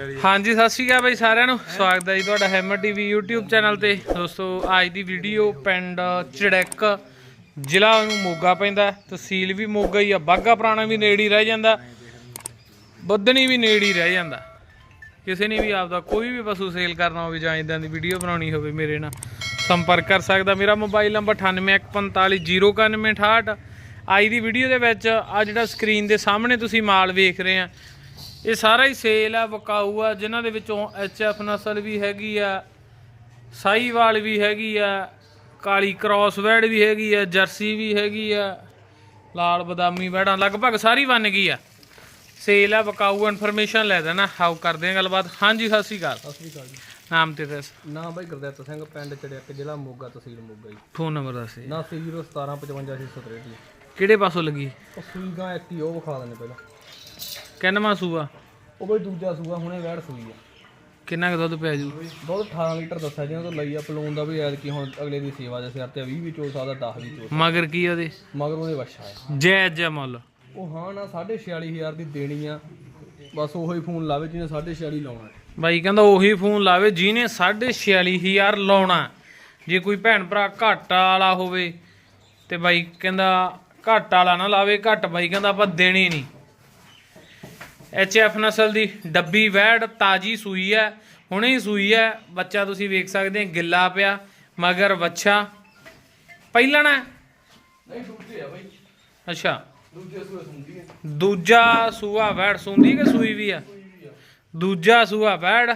ਹਾਂਜੀ, ਸਤਿ ਸ਼੍ਰੀ ਅਕਾਲ ਬਾਈ ਸਾਰਿਆਂ ਨੂੰ। ਸਵਾਗਤ ਹੈ ਜੀ ਤੁਹਾਡਾ ਹੈਮਰ ਟੀਵੀ YouTube ਚੈਨਲ ਤੇ। ਦੋਸਤੋ, ਅੱਜ ਦੀ ਵੀਡੀਓ ਪਿੰਡ ਚੜੈਕ ਜ਼ਿਲ੍ਹਾ ਨੂੰ ਮੋਗਾ ਪੈਂਦਾ ਤਹਿਸੀਲ ਵੀ ਮੋਗਾ ਹੀ ਆ ਬਾਗਾ ਪੁਰਾਣਾ ਵੀ ਨੇੜੇ ਹੀ ਰਹਿ ਜਾਂਦਾ। ਬੱਦਣੀ ਵੀ ਨੇੜੇ ਹੀ ਰਹਿ ਜਾਂਦਾ। ਕਿਸੇ ਨੇ ਵੀ ਆਪਦਾ ਕੋਈ ਵੀ ਪਸ਼ੂ ਸੇਲ ਕਰਨਾ ਹੋਵੇ ਜਾਂ ਇਦਾਂ ਦੀ ਵੀਡੀਓ ਬਣਾਉਣੀ ਹੋਵੇ, ਮੇਰੇ ਨਾਲ ਸੰਪਰਕ ਕਰ ਸਕਦਾ। ਮੇਰਾ ਮੋਬਾਈਲ ਨੰਬਰ 9814509168 ਅੱਜ ਦੀ ਵੀਡੀਓ ਦੇ ਵਿੱਚ ਆ ਜਿਹੜਾ ਸਕਰੀਨ ਦੇ ਸਾਹਮਣੇ ਤੁਸੀਂ ਮਾਲ ਵੇਖ ਰਹੇ ਆ ਇਹ ਸਾਰਾ ਹੀ ਸੇਲ ਆ ਵਕਾਊ ਆ ਜਿਨ੍ਹਾਂ ਦੇ ਵਿੱਚੋਂ ਐਫ ਨਸਲ ਵੀ ਹੈਗੀ ਆ ਸਾਈਵਾਲ ਵੀ ਹੈਗੀ ਆ ਕਾਲੀ ਕ੍ਰਾਸ ਵੈੜ ਵੀ ਹੈਗੀ ਆ ਜਰਸੀ ਵੀ ਹੈਗੀ ਆ ਲਾਲ ਬਦਾਮੀ ਵੈੜਾਂ ਲਗਭਗ ਸਾਰੀ ਬਣ ਗਈ ਆ। ਸੇਲ ਆ ਵਕਾਊ ਇਨਫੋਰਮੇਸ਼ਨ ਲੈ ਦੇਣਾ ਹਾਉ ਕਰਦੇ ਆ ਗੱਲਬਾਤ। ਹਾਂਜੀ ਸਤਿ ਸ਼੍ਰੀ ਅਕਾਲ। ਸਤਿ ਸ੍ਰੀ ਅਕਾਲ ਜੀ। ਨਾਮ ਤੇ ਐਡਰੈਸ ਨਾ ਬਾਈ ਗੁਰਦਿੱਤ ਸਿੰਘ ਪਿੰਡ ਚੜਿਆਕ ਜ਼ਿਲ੍ਹਾ ਮੋਗਾ ਤਹਿਸੀਲ ਮੋਗਾ ਜੀ। ਫੋਨ ਨੰਬਰ ਦੱਸੇ। 901755663 ਜੀ ਕਿਹੜੇ ਪਾਸੋਂ ਲੱਗੀ? ਉਹ ਸੂਈ ਗਾਂ ਹੀ ਉਹ ਵਿਖਾ ਦਿੰਦੇ ਪਹਿਲਾਂ। ਕਿੰਨਵਾਂ ਸੂਆ? ਉਹ ਬਈ ਦੂਜਾ ਸੂਆ ਹੁਣੇ ਵੈੜ ਸੂਈ ਆ। ਕਿੰਨਾ ਕੁ ਦੁੱਧ ਪਿਆ ਜੂ? ਦੁੱਧ 18 ਲੀਟਰ ਦੱਸਿਆ ਜਿਹਨਾਂ ਤੋਂ ਲਈ ਆ ਪਲੂਨ ਦਾ ਵੀ ਐਦ ਕੀ ਹੁਣ ਅਗਲੇ ਦੀ ਸੇਵਾ ਦੇ ਸਿਰ ਤੇ 20 ਵੀ ਚੋ ਸਕਦਾ 10 ਵੀ ਚੋ ਮਗਰ ਕੀ ਉਹਦੇ? ਮਗਰ ਉਹਦੇ ਵੱਛਾ ਆ। ਜੈ ਜੈ ਮੁੱਲ। ਉਹ ਹਾਂ ਨਾ 46500 ਦੀ ਦੇਣੀ ਆ। ਬਸ ਉਹੀ ਫੋਨ ਲਾਵੇ ਜਿਹਨੇ 46500 ਲਾਉਣਾ ਹੈ। ਬਾਈ ਕਹਿੰਦਾ ਉਹੀ ਫੋਨ ਲਾਵੇ ਜਿਹਨੇ 46500 ਲਾਉਣਾ ਜੇ ਕੋਈ ਭੈਣ ਭਰਾ ਘੱਟ ਵਾਲਾ ਹੋਵੇ ਤੇ ਬਾਈ ਕਹਿੰਦਾ ਘੱਟ ਵਾਲਾ ਨਾ ਲਾਵੇ ਘੱਟ ਬਾਈ ਕਹਿੰਦਾ ਆਪਾਂ ਦੇਣੀ ਨਹੀਂ। ਐਫ ਨਸਲ ਦੀ ਡੱਬੀ ਵੈੜ ਤਾਜੀ ਸੂਈ ਹੈ ਹੁਣੇ ਹੀ ਸੂਈ ਹੈ। ਬੱਚਾ ਤੁਸੀਂ ਵੇਖ ਸਕਦੇ ਹੋ ਗਿੱਲਾ ਪਿਆ ਮਗਰ ਵੱਛਾ। ਪਹਿਲਣਾ? ਨਹੀਂ ਦੂਜੇ ਆ ਬਈ। ਅੱਛਾ। ਦੂਜੇ ਹੈ। ਸੂਆ ਵੈੜ ਸੁੰਦੀ ਕਿ ਸੂਈ ਵੀ ਆ? ਦੂਜਾ ਸੂਆ ਵੈੜ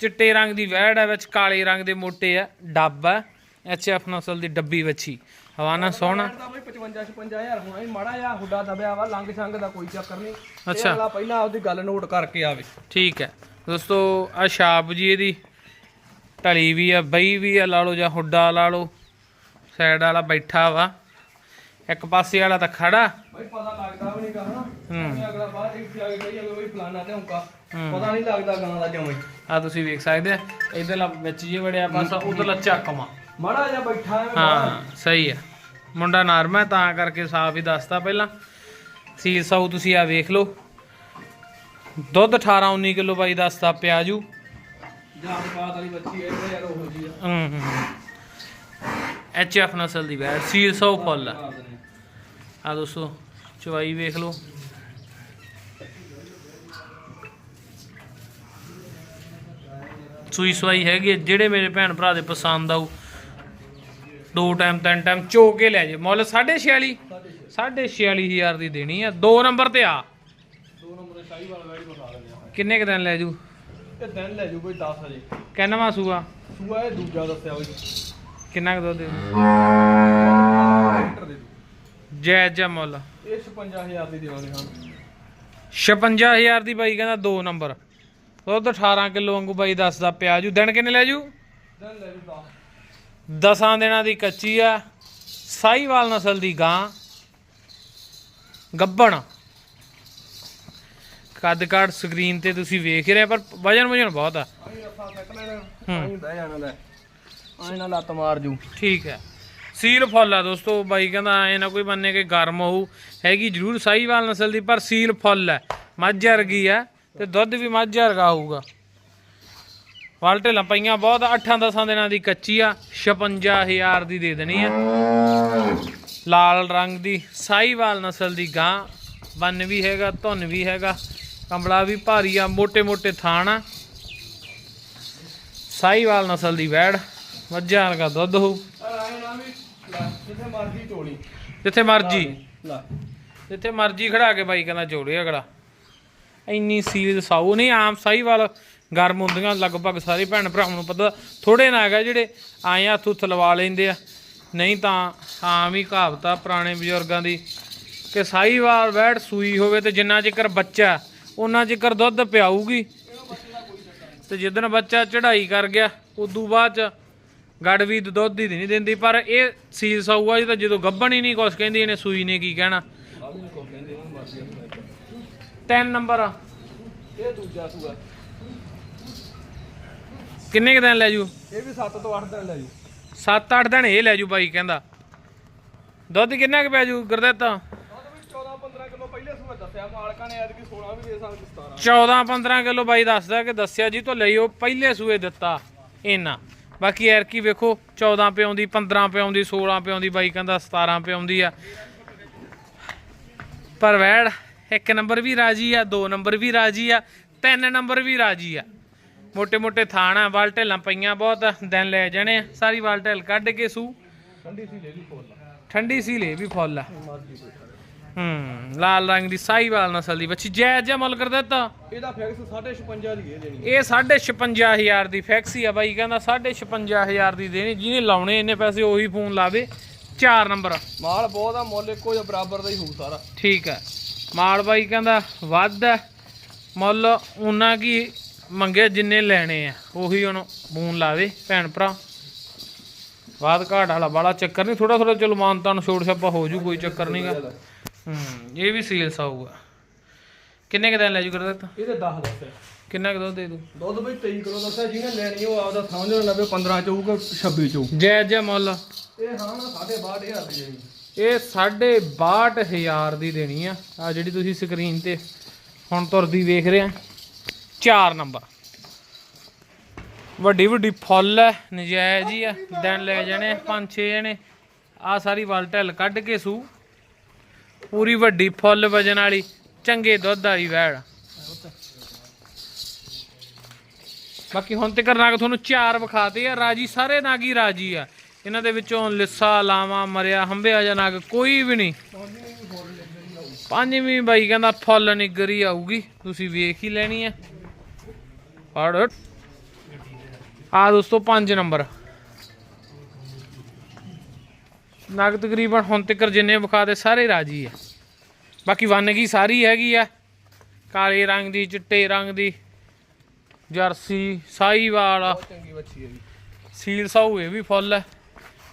ਚਿੱਟੇ ਰੰਗ ਦੀ ਵੈੜ ਹੈ ਵਿੱਚ ਕਾਲੇ ਰੰਗ ਦੇ ਮੋਟੇ ਆ ਡੱਬ ਹੈ ਐਫ ਨਸਲ ਦੀ ਡੱਬੀ ਵੱਛੀ। ਹਵਾਨਾ ਸੋਹਣਾ ਦਾ ਬਈ 55 55000 ਹੋਣਾ ਹੀ ਮਾੜਾ ਜਿਹਾ ਹੁੱਡਾ ਦਬਿਆ ਵਾ ਲੰਗ ਛੰਗ ਦਾ ਕੋਈ ਚੱਕਰ ਨਹੀਂ। ਅੱਛਾ। ਅਗਲਾ ਪਹਿਲਾਂ ਆਪਦੀ ਗੱਲ ਨੋਟ ਕਰਕੇ ਆਵੇ। ਠੀਕ ਹੈ। ਦੋਸਤੋ ਆ ਛਾਪ ਜੀ ਇਹਦੀ ਢਲੀ ਵੀ ਆ ਬਈ ਵੀ ਆ ਲਾ ਲਓ ਜਾਂ ਹੁੱਡਾ ਲਾ ਲਓ ਸਾਈਡ ਵਾਲਾ ਬੈਠਾ ਵਾ। ਇੱਕ ਪਾਸੇ ਵਾਲਾ ਤਾਂ ਖੜਾ। ਬਈ ਪਤਾ ਲੱਗਦਾ ਵੀ ਨਹੀਂਗਾ ਹਨਾ? ਹੂੰ। ਜਿਵੇਂ ਅਗਲਾ ਬਾਹਰ ਇੱਥੇ ਆ ਕੇ ਕਹੀ ਜਾਵੇ ਬਈ ਫਲਾਣਾ ਤੇ ਹੁਕਾ ਪਤਾ ਨਹੀਂ ਲੱਗਦਾ ਗਾਂ ਦਾ ਜਮਈ ਆ ਤੁਸੀਂ ਵੇਖ ਸਕਦੇ ਆ ਇਧਰਲਾ ਵਿੱਚ ਜੇ ਵੜਿਆ ਬਸ ਉਧਰਲਾ ਚੱਕਵਾ ਮਾੜਾ ਜਿਹਾ ਬੈਠਾ ਹੈ ਹਾਂ ਸਹੀ ਆ ਮੁੰਡਾ ਨਰਮ ਹੈ ਤਾਂ ਕਰਕੇ ਸਾਫ਼ ਹੀ ਦੱਸਤਾ ਪਹਿਲਾਂ। ਸੀਲ ਸਾਊ ਤੁਸੀਂ ਆ ਵੇਖ ਲਓ। ਦੁੱਧ 18 19 ਕਿਲੋ ਬਾਈ ਦੱਸਦਾ ਪਿਆਜੂ। ਜਾਨ ਬਾਤ ਵਾਲੀ ਬੱਚੀ ਹੈ ਇਹ ਯਾਰ ਉਹੋ ਜੀ ਆ। ਐਚ ਐਫ ਨਸਲ ਦੀ ਵੈਟ ਸੀਲ ਸਾਊ ਫੁੱਲ ਆ ਆ ਦੋਸਤੋ ਚਵਾਈ ਵੇਖ ਲਓ। ਸੂਈ ਸਵਾਈ ਹੈਗੀ ਹੈ, ਜਿਹੜੇ ਮੇਰੇ ਭੈਣ ਭਰਾ ਦੇ ਪਸੰਦ ਆਊ। ਦੋ ਟਾਈਮ ਤਿੰਨ ਟਾਈਮ ਚੋ ਕੇ ਲੈ ਜੇ ਮੁੱਲ 46 46500 ਦੀ ਦੇਣੀ ਆ। ਦੋ ਨੰਬਰ ਤੇ ਆ। ਦੋ ਨੰਬਰ ਦੇ ਸ਼ਾਹੀ ਵਾਲਾ ਵੈੜੀ ਵਿਖਾ ਦਿੰਦੇ ਆ ਕਿੰਨੇ ਕ ਦਿਨ ਲੈ ਜੂ? ਇਹ ਦਿਨ ਲੈ ਜੂ ਕੋਈ 10 ਹਜੇ। ਕਿੰਨਵਾ ਸੂਆ? ਸੂਆ ਇਹ ਦੂਜਾ ਦੱਸਿਆ ਬਈ। ਕਿੰਨਾ ਕੁ ਦੇ ਦੇ? ਜਾਇਜ਼ ਜਿਹਾ ਮੁੱਲ। ਇਹ 56000 ਦੀ ਦੇਵਾਂਗੇ ਹਾਂ 56000 ਦੀ ਬਾਈ ਕਹਿੰਦਾ ਦੋ ਨੰਬਰ। ਦੁੱਧ 18 ਕਿਲੋ ਵਾਂਗੂ ਬਾਈ ਦੱਸਦਾ ਪਿਆਜੂ ਦਿਨ ਕਿੰਨੇ ਲੈ ਜੂ? ਦਿਨ ਲੈ ਜੂ 10 ਦਸਾਂ ਦਿਨਾਂ ਦੀ ਕੱਚੀ ਆ ਸਾਈਵਾਲ ਨਸਲ ਦੀ ਗਾਂ ਗੱਬਣ। ਕੱਦ ਕਾਠ ਸਕਰੀਨ ਤੇ ਤੁਸੀਂ ਵੇਖ ਰਹੇ ਪਰ ਵਜਨ ਵਜਨ ਬਹੁਤ ਆ। ਆਈ ਰੱਸਾ ਕੱਟ ਲੈਣਾ ਆਈ ਬਹਿ ਜਾਣਾ ਲੈ। ਆਈ ਨਾ ਲੱਤ ਮਾਰ ਜੂ। ਠੀਕ ਹੈ। ਸੀਲ ਫੁੱਲ ਆ ਦੋਸਤੋ ਬਾਈ ਕਹਿੰਦਾ ਐ ਨਾ ਕੋਈ ਬੰਨੇ ਕਿ ਗਰਮ ਹੋਊ। ਹੈਗੀ ਜ਼ਰੂਰ ਸਾਈਵਾਲ ਨਸਲ ਦੀ ਪਰ ਸੀਲ ਫੁੱਲ ਹੈ। ਮੱਝ ਵਰਗੀ ਆ ਤੇ ਦੁੱਧ ਵੀ ਮੱਝ ਵਰਗਾ ਹੋਊਗਾ। ਵਾਲ ਢੇਲਾਂ ਪਈਆਂ ਬਹੁਤ 8-10 ਦਿਨਾਂ ਦੀ ਕੱਚੀ ਆ 56000 ਦੀ ਦੇ ਦੇਣੀ ਆ। ਲਾਲ ਰੰਗ ਦੀ ਸਾਈਵਾਲ ਨਸਲ ਦੀ ਗਾਂ ਬੰਨ ਵੀ ਹੈਗਾ ਧੁੰਨ ਵੀ ਹੈਗਾ ਕੰਬਲਾ ਵੀ ਭਾਰੀ ਆ ਮੋٹے-ਮੋٹے ਥਾਣ ਆ। ਸਾਈਵਾਲ ਨਸਲ ਦੀ ਵੈੜ ਮੱਝਾਂ ਵਰਗਾ ਦੁੱਧ ਹੋਊ। ਜਿੱਥੇ ਮਰਜ਼ੀ ਚੋਲੀ ਜਿੱਥੇ ਮਰਜ਼ੀ ਖੜਾ ਕੇ ਬਾਈ ਕਹਿੰਦਾ ਚੋਲੇ ਅਗਲਾ ਇੰਨੀ ਸੀਲ ਸਾਊ ਨਹੀਂ ਆਮ ਸਾਈਵਾਲ ਗਰਮ ਹੁੰਦੀਆਂ ਲਗਭਗ ਸਾਰੇ ਭੈਣ ਭਰਾਵਾਂ ਨੂੰ ਪਤਾ ਥੋੜੇ ਨਾ ਹੈਗਾ ਜਿਹੜੇ ਆਏ ਹੱਥ ਉੱਥ ਲਵਾ ਲੈਂਦੇ ਆ। ਨਹੀਂ ਤਾਂ ਆਮ ਹੀ ਕਹਾਵਤ ਪੁਰਾਣੇ ਬਜ਼ੁਰਗਾਂ ਦੀ ਕਿ ਸਾਈਵਾਲ ਵੈੜ ਸੂਈ ਹੋਵੇ ਤੇ ਜਿੰਨਾ ਚਿਕਰ ਬੱਚਾ ਉਹਨਾਂ ਚਿਕਰ ਦੁੱਧ ਪਿਆਊਗੀ। ਤੇ ਜਿੱਦਣ ਬੱਚਾ ਚੜ੍ਹਾਈ ਕਰ ਗਿਆ ਉਦੋਂ ਬਾਅਦ ਚ ਗੜ ਵੀ ਦੁੱਧ ਹੀ ਨਹੀਂ ਦਿੰਦੀ। ਪਰ ਇਹ ਸੀਲ ਸਾਊ ਆ ਜੀ ਤਾਂ ਜਦੋਂ ਗੱਭਣ ਹੀ ਨਹੀਂ ਕੁਛ ਕਹਿੰਦੀ ਇਹਨੇ ਸੂਈ ਨੇ ਕੀ ਕਹਿਣਾ। ਤਿੰਨ ਨੰਬਰ ਇਹ ਦੂਜਾ ਸੂਆ। ਕਿੰਨੇ ਕੁ ਦਿਨ ਲੈ ਜੂ? ਇਹ ਵੀ 7 ਤੋਂ 8 ਦਿਨ ਲੈ ਜੂ। 7-8 ਦਿਨ ਇਹ ਲੈ ਜੂ ਬਾਈ ਕਹਿੰਦਾ। ਦੁੱਧ ਕਿੰਨਾ ਕੁ ਪੈ ਜੂ ਗੁਰਦਿੱਤ? ਦੁੱਧ ਵੀ 14 15 ਕਿਲੋ ਪਹਿਲੇ ਪਹਿਲੇ ਸੂਏ ਦੱਸਿਆ ਮਾਲਕਾਂ ਨੇ ਐਤਕੀ 16 ਵੀ ਦੇ ਸਕਦੇ 17 14 15 ਕਿਲੋ ਬਾਈ ਦੱਸਦਾ ਕਿ ਦੱਸਿਆ ਜੀ ਤੋਂ ਲਈ ਉਹ ਪਹਿਲੇ ਸੂਏ ਦਿੱਤਾ ਇਹਨਾਂ। ਬਾਕੀ ਐਰ ਕੀ ਵੇਖੋ 14 ਪਿਉਂ ਦੀ 15 ਪਿਉਂ ਦੀ 16 ਪਿਉਂ ਦੀ ਬਾਈ ਕਹਿੰਦਾ 17 ਪਿਉਂ ਦੀ ਆ। ਪਰ ਵੈੜ ਇੱਕ ਨੰਬਰ ਵੀ ਰਾਜੀ ਆ ਦੋ ਨੰਬਰ ਵੀ ਰਾਜੀ ਆ ਤਿੰਨ ਨੰਬਰ ਵੀ ਰਾਜੀ ਆ। ਮੋਟੇ ਮੋਟੇ ਥਾਣਾ ਵਾਲ ਢੇਲਾਂ ਪਈਆਂ ਬਹੁਤ ਦਿਨ ਲੈ ਜਾਣੇ ਆ। ਸਾਰੀ ਵਾਲ ਢੇਲ ਕੱਢ ਕੇ ਸੂ। ਠੰਡੀ ਸੀ ਲੈ ਵੀ ਫੁੱਲ ਠੰਡੀ ਲਾਲ ਰੰਗ ਦੀ ਸਾਈਵਾਲ ਨਸਲ ਦੀ ਬੱਚੀ ਜੈ ਜੈ ਮੁੱਲ ਕਰ ਦਿੱਤਾ। ਇਹਦਾ ਫਿਕਸ 5.50 ਦੀ ਹੈ ਦੇਣੀ ਇਹ 5.5000 ਦੀ ਫਿਕਸ ਹੀ ਆ ਬਾਈ ਕਹਿੰਦਾ 5.5000 ਦੀ ਦੇਣੀ। ਜਿਹਨੇ ਲਾਉਣੇ ਇਹਨੇ ਪੈਸੇ ਉਹੀ ਫੋਨ ਲਾਵੇ। ਚਾਰ ਨੰਬਰ। ਮਾਲ ਬਹੁਤ ਆ ਮੁੱਲ ਇੱਕੋ ਜਿਹਾ ਬਰਾਬਰ ਦਾ ਹੀ ਹੋਊ ਸਾਰਾ। ਠੀਕ ਆ। ਮਾਲ ਬਾਈ ਕਹਿੰਦਾ ਵੱਧ ਆ। ਮੁੱਲ ਉਹਨਾਂ ਕੀ ਮੰਗੇ ਜਿੰਨੇ ਲੈਣੇ ਆ ਉਹੀ ਉਹਨੂੰ ਫੋਨ ਲਾਵੇ ਭੈਣ ਭਰਾ। ਬਾਦ ਘਾਟ ਵਾਲਾ ਬਾਲਾ ਚੱਕਰ ਨਹੀਂ ਥੋੜਾ ਥੋੜਾ ਚਲੋ ਮਾਨਤਾਨ ਛੋੜ ਛਾਪਾ ਹੋ ਜੂ ਕੋਈ ਚੱਕਰ ਨਹੀਂਗਾ ਹੂੰ ਇਹ ਵੀ ਸੇਲਸ ਆਊਗਾ ਕਿੰਨੇ ਕੁ ਦਿਨ ਲੈ ਜੂ ਕਰ ਦਿੱਤਾ ਇਹਦੇ 10 ਦੱਸਿਆ ਕਿੰਨਾ ਕੁ ਦੁੱਧ ਦੇ ਦੂ? ਦੁੱਧ ਬਈ 23 ਕਿਲੋ ਦੱਸਿਆ ਜਿਹਨੇ ਲੈਣੀ ਉਹ ਆਪਦਾ ਸਮਝ ਲੈਣਾ ਲਵੇ 15 ਚ ਹੋਊਗਾ 26 ਚ ਹੋਊ ਜੈ ਜੈ ਮੁੱਲ। ਇਹ ਹਾਂ ਨਾ 6.5 ਹਜ਼ਾਰ ਦੀ ਦੇਣੀ। ਇਹ 62000 ਦੀ ਦੇਣੀ ਆ ਆ ਜਿਹੜੀ ਤੁਸੀਂ ਸਕਰੀਨ ਤੇ ਹੁਣ ਤੁਰਦੀ ਵੇਖ ਰਹੇ ਆ। 4 ਨੰਬਰ। ਵੱਡੀ ਵੱਡੀ ਫੁੱਲ ਹੈ, ਨਜਾਇਜ਼ ਹੀ ਆ। ਦਿਨ ਲੈ ਜਾਣੇ, ਪੰਜ ਛੇ ਜਣੇ। ਆ ਸਾਰੀ ਵਲ ਢਿੱਲ ਕੱਢ ਕੇ ਸੂ। ਪੂਰੀ ਵੱਡੀ ਫੁੱਲ ਵਜਨ ਵਾਲੀ, ਚੰਗੇ ਦੁੱਧ ਵਾਲੀ ਵੈੜ। ਬਾਕੀ ਹੁਣ ਤੇ ਨਾਗ ਤੁਹਾਨੂੰ ਚਾਰ ਵਿਖਾਤੇ ਆ। ਰਾਜੀ, ਸਾਰੇ ਨਾਗੀ ਰਾਜੀ ਆ। ਇਹਨਾਂ ਦੇ ਵਿੱਚੋਂ ਲਿੱਸਾ, ਲਾਵਾ, ਮਰਿਆ ਹੰਬਿਆ ਜਾਂ ਨਾਗ ਕੋਈ ਵੀ ਨਹੀਂ। ਪੰਜਵੀਂ ਬਾਈ ਕਹਿੰਦਾ ਫੁੱਲ ਨਿਗਰੀ ਆਊਗੀ। ਤੁਸੀਂ ਵੇਖ ਹੀ ਲੈਣੀ ਆ। ਫੜ। ਆ ਦੋਸਤੋ 5 ਨੰਬਰ। ਨਗ ਤਕਰੀਬਨ ਹੁਣ ਤੱਕ ਜਿੰਨੇ ਵਿਖਾਤੇ ਸਾਰੇ ਰਾਜੀ ਆ। ਬਾਕੀ ਵੰਨਗੀ ਸਾਰੀ ਹੈਗੀ ਆ। ਕਾਲੇ ਰੰਗ ਦੀ ਚਿੱਟੇ ਰੰਗ ਦੀ ਜਰਸੀ ਸਾਈਵਾਲ ਚੰਗੀ ਬੱਚੀ ਹੈ ਸੀਲ ਸਾਊ ਇਹ ਵੀ ਫੁੱਲ ਹੈ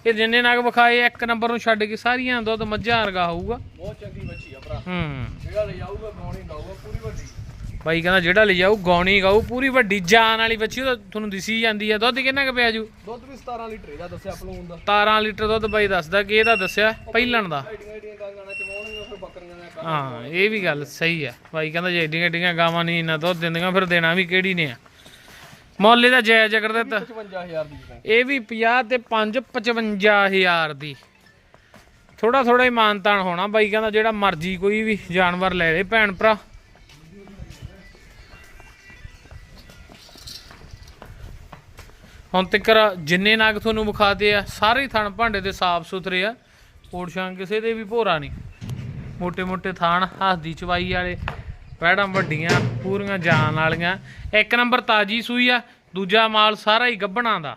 ਇਹ ਜਿੰਨੇ ਨਗ ਵਿਖਾਏ ਇੱਕ ਨੰਬਰ ਨੂੰ ਛੱਡ ਕੇ ਸਾਰੀਆਂ ਦੁੱਧ ਮੱਝਾਂ ਵਰਗਾ ਹੋਊਗਾ। ਬਹੁਤ ਚੰਗੀ ਬੱਚੀ ਆ ਭਰਾ। ਹੂੰ। ਜਿਹੜਾ ਲੈ ਜਾਊਗਾ ਗਾਉਣੀ ਲਾਊਗਾ ਪੂਰੀ ਵੱਡੀ। ਬਾਈ ਕਹਿੰਦਾ ਜਿਹੜਾ ਲੈ ਜਾਊ ਗੌਣੀ ਗਾਊ ਪੂਰੀ ਵੱਡੀ ਜਾਨ ਵਾਲੀ ਬੱਚੀ ਉਹ ਤੁਹਾਨੂੰ ਦਿਸੀ ਜਾਂਦੀ ਆ। ਦੁੱਧ ਕਿੰਨਾ ਕੁ ਪਿਆ ਜੂ? ਦੁੱਧ ਵੀ 17 ਲੀਟਰ ਇਹਦਾ ਦੱਸਿਆ ਪਲੂਨ ਦਾ। 17 ਲੀਟਰ ਦੁੱਧ ਬਾਈ ਦੱਸਦਾ ਕਿ ਇਹਦਾ ਦੱਸਿਆ ਪਹਿਲਣ ਦਾ। ਐਡੀਆਂ ਐਡੀਆਂ ਫਿਰ ਬੱਕਰੀਆਂ ਹਾਂ ਇਹ ਵੀ ਗੱਲ ਸਹੀ ਆ। ਬਾਈ ਕਹਿੰਦਾ ਜੇ ਏਡੀਆਂ ਏਡੀਆਂ ਗਾਵਾਂ ਨਹੀਂ ਇੰਨਾ ਦੁੱਧ ਦਿੰਦੀਆਂ ਫਿਰ ਦੇਣਾ ਵੀ ਕਿਹੜੀ ਨੇ ਆ? ਮੁੱਲ ਇਹਦਾ ਜਾਇਜ਼ ਕਰ ਦਿੱਤਾ। 55000 ਦੀ ਹੈ। ਇਹ ਵੀ 50 ਤੇ 5 55000 ਦੀ। ਥੋੜਾ ਥੋੜਾ ਹੀ ਮਾਨਤਾਨ ਹੋਣਾ। ਬਾਈ ਕਹਿੰਦਾ ਜਿਹੜਾ ਮਰਜ਼ੀ ਕੋਈ ਵੀ ਜਾਨਵਰ ਲੈ ਲੇ ਭੈਣ ਭਰਾ ਹੁਣ ਤੱਕ ਜਿੰਨੇ ਨਾਗ ਤੁਹਾਨੂੰ ਵਿਖਾਦੇ ਆ ਸਾਰੇ ਥਣ ਭਾਂਡੇ ਦੇ ਸਾਫ਼ ਸੁਥਰੇ ਆ। ਕੋੜਸ਼ਾਂ ਕਿਸੇ ਦੇ ਵੀ ਭੋਰਾ ਨਹੀਂ। ਮੋٹے-ਮੋٹے ਥਾਣ ਹਾਸਦੀ ਚਵਾਈ ਵਾਲੇ ਪੈੜਾਂ ਵੱਡੀਆਂ ਪੂਰੀਆਂ ਜਾਨ ਵਾਲੀਆਂ। ਇੱਕ ਨੰਬਰ ਤਾਜੀ ਸੂਈ ਆ ਦੂਜਾ ਮਾਲ ਸਾਰਾ ਹੀ ਗੱਬਣਾ ਦਾ।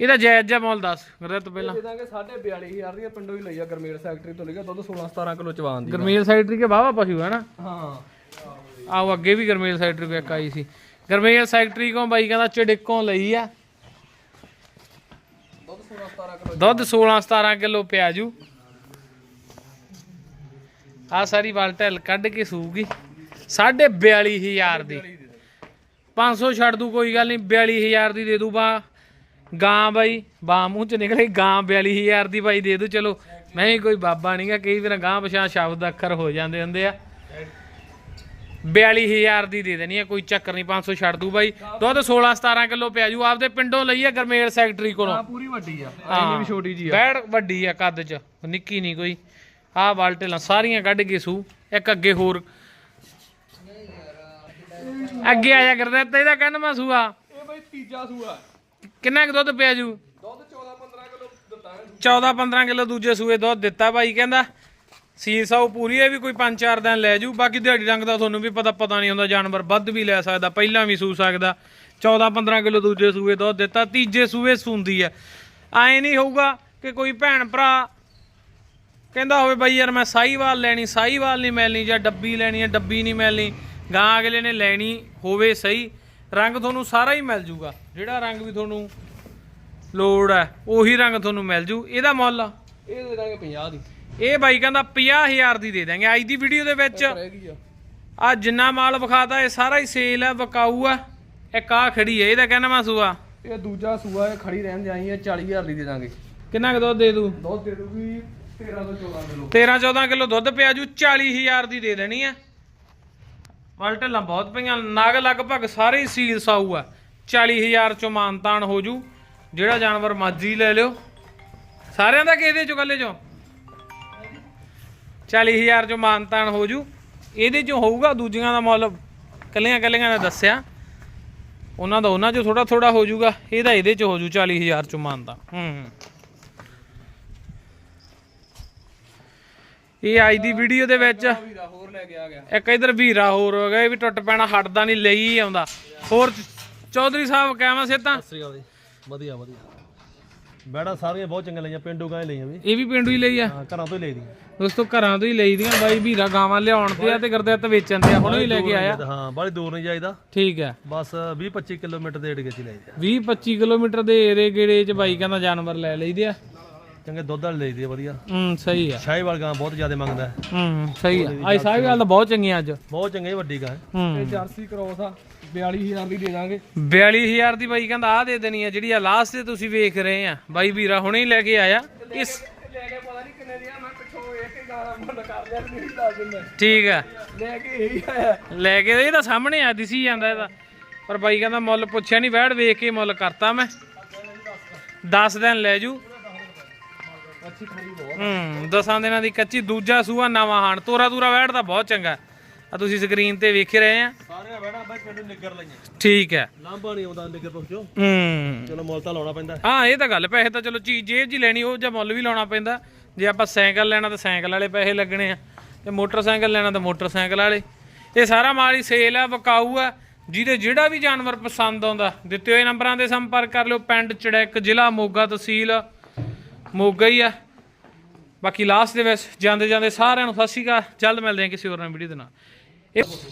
ਇਹਦਾ ਜਾਇਜ਼ ਜਿਹਾ ਮੁੱਲ ਦੱਸ ਗੁਰਦੇਵ ਤੋਂ ਪਹਿਲਾਂ ਇਹਦਾ ਕਿ 42500 ਰੁਪਏ ਪਿੰਡੋਂ ਹੀ ਲਈ ਆ ਗਰਮੇਲ ਸੈਕਟਰੀ ਤੋਂ ਲਈ ਆ ਦੁੱਧ 16 17 ਕਿਲੋ ਚਵਾਨ ਦੀ ਗਰਮੇਲ ਸੈਕਟਰੀ ਕੇ ਵਾਵਾ ਪਸ਼ੂ ਹੈ ਨਾ? ਹਾਂ। ਆਓ ਅੱਗੇ ਵੀ ਗਰਮੇਲ ਸੈਕਟਰੀ ਕੋ ਇੱਕ ਆਈ ਸੀ। ਗਰਮੇਲ ਸੈਕਟਰੀ ਕੋਂ ਬਾਈ ਕਹਿੰਦਾ ਚੜਿੱਕੋਂ ਲਈ ਆ। ਦੁੱਧ 16 17 ਕਿਲੋ ਪਿਆ ਜੂ। ਆ ਸਾਰੀ ਵਾਲ ਕੱਢ ਕੇ ਸੂਗੀ 42000 ਦੀ। 500 ਛੱਡ ਦੂ, ਕੋਈ ਗੱਲ ਨਹੀਂ 42000 ਦੀ ਦੇ ਦੂ ਬਾ। ਗਾਂ ਬਾਈ, ਬਾ ਮੂੰਹ ਚ ਨਿਕਲੇ, ਗਾਂ 42000 ਦੀ ਬਾਈ ਦੇ ਦੂ। ਚਲੋ, ਮੈਂ ਕੋਈ ਬਾਬਾ ਨਹੀਂਗਾ ਕਈ ਵਾਰ ਗਾਂ ਪਛਾਂ ਸ਼ਬਦ ਅੱਖਰ ਹੋ ਜਾਂਦੇ ਹੁੰਦੇ ਆ। 42000 ਦੀ ਦੇ ਦੇਣੀ ਆ ਕੋਈ ਚੱਕਰ ਨਹੀਂ 500 ਛੱਡ ਦੂ ਬਾਈ। ਦੁੱਧ 16 17 ਕਿਲੋ ਪਿਆ ਜੂ ਆਪਦੇ ਪਿੰਡੋਂ ਲਈ ਆ ਗਰਮੇਲ ਸੈਕਟਰੀ ਕੋਲੋਂ। ਹਾਂ ਪੂਰੀ ਵੱਡੀ ਆ। ਐਨੀ ਵੀ ਛੋਟੀ ਜੀ ਆ। ਬੈੜ ਵੱਡੀ ਆ ਕੱਦ ਚ ਨਿੱਕੀ ਨਹੀਂ ਕੋਈ। ਆਹ ਬਾਲਟੇਲਾਂ ਸਾਰੀਆਂ ਕੱਢ ਕੇ ਸੂ ਇੱਕ ਅੱਗੇ ਹੋਰ। ਅੱਗੇ ਆਇਆ ਕਰਦਾ ਤੇ ਇਹਦਾ ਕਹਿੰਦਾ ਮੈਂ ਸੂਆ? ਇਹ ਬਈ ਤੀਜਾ ਸੂਆ। ਕਿੰਨਾ ਕੁ ਦੁੱਧ ਪਿਆ ਜੂ? ਦੁੱਧ 14 15 ਕਿਲੋ ਦਿੱਤਾ ਹੈ 14 15 ਕਿਲੋ ਦੂਜੇ ਸੂਏ ਦੁੱਧ ਦਿੱਤਾ ਬਾਈ ਕਹਿੰਦਾ ਸੀਰ ਸਾਊ ਪੂਰੀ ਹੈ ਵੀ ਕੋਈ 5-4 ਦਿਨ ਲੈ ਜੂ। ਬਾਕੀ ਦਿਹਾੜੀ ਰੰਗ ਦਾ ਤੁਹਾਨੂੰ ਵੀ ਪਤਾ ਪਤਾ ਨਹੀਂ ਹੁੰਦਾ, ਜਾਨਵਰ ਵੱਧ ਵੀ ਲੈ ਸਕਦਾ, ਪਹਿਲਾਂ ਵੀ ਸੂ ਸਕਦਾ। 14-15 ਕਿਲੋ ਦੂਜੇ ਸੂਏ ਦੁੱਧ ਦਿੱਤਾ, ਤੀਜੇ ਸੂਏ ਸੂੰਦੀ ਹੈ। ਐ ਨਹੀਂ ਹੋਊਗਾ ਕਿ ਕੋਈ ਭੈਣ ਭਰਾ ਕਹਿੰਦਾ ਹੋਵੇ, ਬਾਈ ਯਾਰ ਮੈਂ ਸਾਈਵਾਲ ਲੈਣੀ ਸਾਈਵਾਲ ਨਹੀਂ ਮਿਲਣੀ ਜਾਂ ਡੱਬੀ ਲੈਣੀ ਹੈ ਡੱਬੀ ਨਹੀਂ ਮਿਲਣੀ, ਗਾਂ ਅਗਲੇ ਨੇ ਲੈਣੀ ਹੋਵੇ ਸਹੀ, ਰੰਗ ਤੁਹਾਨੂੰ ਸਾਰਾ ਹੀ ਮਿਲ ਜੂਗਾ। ਜਿਹੜਾ ਰੰਗ ਵੀ ਤੁਹਾਨੂੰ ਲੋੜ ਹੈ, ਉਹੀ ਰੰਗ ਤੁਹਾਨੂੰ ਮਿਲ ਜੂ। ਇਹਦਾ ਮੁੱਲ ਆ। ਇਹ 50 ਦੀ। ਇਹ ਬਾਈ ਕਹਿੰਦਾ 50000 ਦੀ ਦੇ ਦਾਂਗੇ ਅੱਜ ਦੀ ਵੀਡੀਓ ਦੇ ਵਿੱਚ ਆ। ਆ ਜਿੰਨਾ ਮਾਲ ਵਿਖਾਤਾ ਇਹ ਸਾਰਾ ਹੀ ਸੇਲ ਹੈ ਵਿਕਾਊ ਆ। ਇੱਕ ਆ ਖੜੀ ਹੈ ਇਹਦਾ ਕਹਿੰਦਾ ਮੈਂ ਸੂਆ। ਇਹ ਦੂਜਾ ਸੂਆ ਇਹ ਖੜੀ ਰਹਿਣ ਜਾਈ ਹੈ 40000 ਦੀ ਦੇ ਦਾਂਗੇ। ਕਿੰਨਾ ਕੁ ਦੁੱਧ ਦੇ ਦੂ? ਦੁੱਧ ਦੇ ਦੂਗੀ 13 ਤੋਂ 14 ਕਿਲੋ। 13 14 ਕਿਲੋ ਦੁੱਧ ਪਿਆ ਜੂ 40000 ਦੀ ਦੇ ਦੇਣੀ ਆ। ਵੱਲ ਢੱਲਾਂ ਬਹੁਤ ਪਈਆਂ ਨਗ ਲਗਭਗ ਸਾਰੇ ਹੀ ਸੀਲ ਸਾਊ ਆ। 40000 ਚੋਂ ਮਾਨਤਾਨ ਹੋ ਜੂ। ਜਿਹੜਾ ਜਾਨਵਰ ਮਰਜ਼ੀ ਲੈ ਲਿਓ। ਸਾਰਿਆਂ ਦਾ ਕਿਹਦੇ ਚੋਂ ਗੱਲੇ ਚੋਂ? 40000 ਚੋਂ ਮਾਨਤਾਨ ਹੋ ਜੂ। ਇਹਦੇ ਚੋਂ ਹੋਊਗਾ ਦੂਜੀਆਂ ਦਾ ਮੁੱਲ। ਕੱਲੀਆਂ ਕੱਲੀਆਂ ਨੇ ਦੱਸਿਆ। ਉਹਨਾਂ ਦਾ ਉਹਨਾਂ ਚੋਂ ਥੋੜਾ ਥੋੜਾ ਹੋ ਜੂਗਾ। ਇਹਦਾ ਇਹਦੇ ਚ ਹੋ ਜੂ 40000 ਚੋਂ ਮਾਨਤਾ ਹੂੰ ਇਹ ਅੱਜ ਦੀ ਵੀਡੀਓ ਦੇ ਵਿੱਚ ਇੱਕ ਇਧਰ ਵੀਰਾ ਹੋਰ ਹੋ ਗਿਆ। ਇਹ ਵੀ ਟੁੱਟ ਪੈਣਾ ਹਟਦਾ ਨਹੀਂ ਲਈ ਆਉਂਦਾ। ਹੋਰ ਚੌਧਰੀ ਸਾਹਿਬ ਸ੍ਰੀ ਅਕਾਲ ਜੀ। ਵਧੀਆ ਵਧੀਆ। ਬੈੜਾ ਸਾਰੀਆਂ ਬਹੁਤ ਚੰਗੀਆਂ ਲਈਆਂ ਪਿੰਡੂ ਗਾਂ ਹੀ ਲਈਆਂ ਵੀ। ਇਹ ਵੀ ਪਿੰਡੂ ਹੀ ਲਈ ਆ? ਹਾਂ ਘਰਾਂ ਤੋਂ ਹੀ ਲਈਆਂ ਦੋਸਤੋ ਘਰਾਂ ਤੋਂ ਹੀ ਲਈ ਦੀਆਂ ਬਾਈ ਵੀਰਾ ਗਾਵਾਂ ਲਿਆਉਣ ਤੇ ਆ ਤੇ ਕਰਦੇ ਤੇ ਵੇਚਣ ਤੇ ਆ ਹੁਣ ਹੀ ਲੈ ਕੇ ਆਇਆ। ਹਾਂ ਬਾਹਲੀ ਦੂਰ ਨਹੀਂ ਜਾਈਦਾ। ਠੀਕ ਹੈ। ਬਸ 20 25 ਕਿਲੋਮੀਟਰ ਦੇ ਏਰੀਏ 'ਚ ਲਈਦੇ ਆ। 20 25 ਕਿਲੋਮੀਟਰ ਦੇ ਏਰੇ ਗੇੜੇ ਚ ਬਾਈ ਕਹਿੰਦਾ ਜਾਨਵਰ ਲੈ ਲਈਦੇ ਆ। ਚੰਗੇ ਦੁੱਧ ਵਾਲੇ ਲਈਦੇ ਆ ਵਧੀਆ। ਹੂੰ ਸਹੀ ਆ। ਸ਼ਾਹੀਵਾਲ ਗਾਂ ਬਹੁਤ ਜ਼ਿਆਦਾ ਮੰਗਦਾ ਹੈ। ਸਹੀ ਆ। ਅੱਜ ਸਾਰੀ ਗੱਲ ਤਾਂ ਬਹੁਤ ਚੰਗੀਆਂ ਅੱਜ। ਬਹੁਤ ਚੰਗੀ ਵੱਡੀ ਗਾਂ ਇਹ ਜਰਸੀ ਕ੍ਰੋਸ ਆ। 42000 ਦੀ ਦੇ ਦਾਂਗੇ। 42000 ਦੀ ਬਾਈ ਕਹਿੰਦਾ ਆ ਦੇ ਦੇਣੀ ਆ ਜਿਹੜੀ ਆ ਲਾਸਟ ਤੇ ਤੁਸੀਂ ਵੇਖ ਰਹੇ ਆ। ਬਾਈ ਵੀਰਾ ਹੁਣੇ ਹੀ ਲੈ ਕੇ ਆਇਆ। ਇਸ ਲੈ ਕੇ ਪਤਾ ਨਹੀਂ ਕਿੰਨੇ ਦੀ ਆ ਮੈਂ ਪਿੱਛੋਂ ਇਹ ਤੇ ਗਾਣਾ ਮੁੱਲ ਕਰ ਲਿਆ ਨਹੀਂ ਦੱਸ ਦਿੰਦਾ। ਠੀਕ ਆ। ਲੈ ਕੇ ਇਹੀ ਆਇਆ। ਲੈ ਕੇ ਇਹ ਤਾਂ ਸਾਹਮਣੇ ਆ ਦਿਸੀ ਜਾਂਦਾ ਇਹਦਾ। ਪਰ ਬਾਈ ਕਹਿੰਦਾ ਮੁੱਲ ਪੁੱਛਿਆ ਨਹੀਂ ਵੈੜ ਵੇਖ ਕੇ ਮੁੱਲ ਕਰਤਾ ਮੈਂ। 10 ਦਿਨ ਲੈ ਜੂ। ਹੂੰ ਦਸਾਂ ਦਿਨਾਂ ਦੀ ਕੱਚੀ ਦੂਜਾ ਸੂਆ ਨਵਾਂ ਹਾਣ। ਤੋਰਾ ਤੂਰਾ ਵੈੜ ਦਾ ਬਹੁਤ ਚੰਗਾ। ਆ ਤੁਸੀਂ ਸਕਰੀਨ ਤੇ ਵੇਖ ਰਹੇ ਆ? ਸਾਰੀਆਂ ਬੈੜਾ ਬਾਈ ਪਿੰਡੂ ਨਿੱਗਰ ਲਈਆਂ ਠੀਕ ਹੈ। ਲਾਂਭਾ ਨਹੀਂ ਆਉਂਦਾ ਨਿੱਗਰ ਪਹੁੰਚੋ। ਹੂੰ। ਚਲੋ ਮੁੱਲ ਤਾਂ ਲਾਉਣਾ ਪੈਂਦਾ। ਹਾਂ ਇਹ ਤਾਂ ਗੱਲ ਪੈਸੇ ਤਾਂ ਚਲੋ ਚੀਜ਼ ਜੇਬ ਹੀ ਲੈਣੀ ਉਹ ਜਾਂ ਮੁੱਲ ਵੀ ਲਾਉਣਾ ਪੈਂਦਾ। ਜੇ ਆਪਾਂ ਸਾਈਕਲ ਲੈਣਾ ਤਾਂ ਸਾਈਕਲ ਵਾਲੇ ਪੈਸੇ ਲੱਗਣੇ ਆ। ਤੇ ਮੋਟਰਸਾਈਕਲ ਲੈਣਾ ਤਾਂ ਮੋਟਰਸਾਈਕਲ ਵਾਲੇ। ਇਹ ਸਾਰਾ ਮਾਲ ਹੀ ਸੇਲ ਆ ਵਿਕਾਊ ਆ। ਜਿਹਦੇ ਜਿਹੜਾ ਵੀ ਜਾਨਵਰ ਪਸੰਦ ਆਉਂਦਾ ਦਿੱਤੇ ਹੋਏ ਨੰਬਰਾਂ ਤੇ ਸੰਪਰਕ ਕਰ ਲਿਓ। ਪਿੰਡ ਚੜੈਕ ਜ਼ਿਲ੍ਹਾ ਮੋਗਾ ਤਹਿਸੀਲ ਮੋਗਾ ਹੀ ਆ। ਬਾਕੀ ਲਾਸਟ ਦੇ ਵਿੱਚ ਜਾਂਦੇ ਜਾਂਦੇ ਸਾਰਿਆਂ ਨੂੰ ਸਤਿ ਸ਼੍ਰੀ ਅਕਾਲ। ਜਲਦ ਮਿਲਦੇ ਹਾਂ ਕਿਸੇ ਹੋਰ ਨਵੀਂ ਵੀਡੀਓ ਦੇ ਨਾਲ। It's...